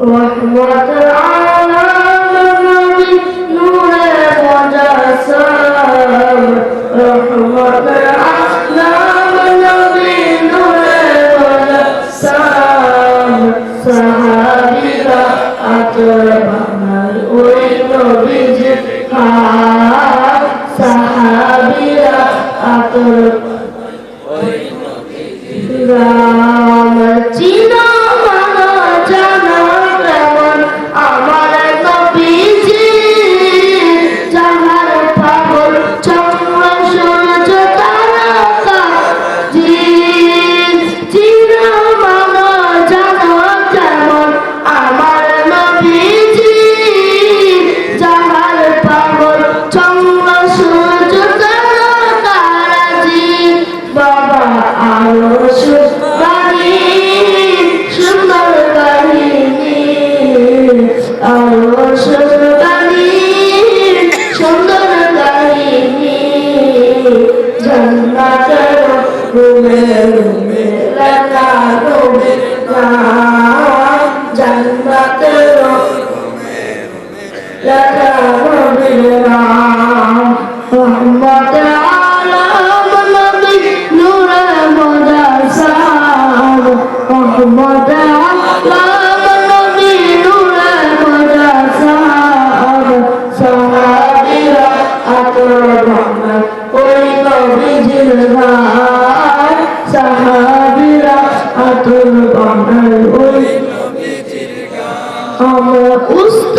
رحمة العالمين نور مجسم رحمة العالمين নূরের মেরা নবীর নাম জান্নাতের লেখা নবীর নাম সমস্ত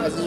আচ্ছা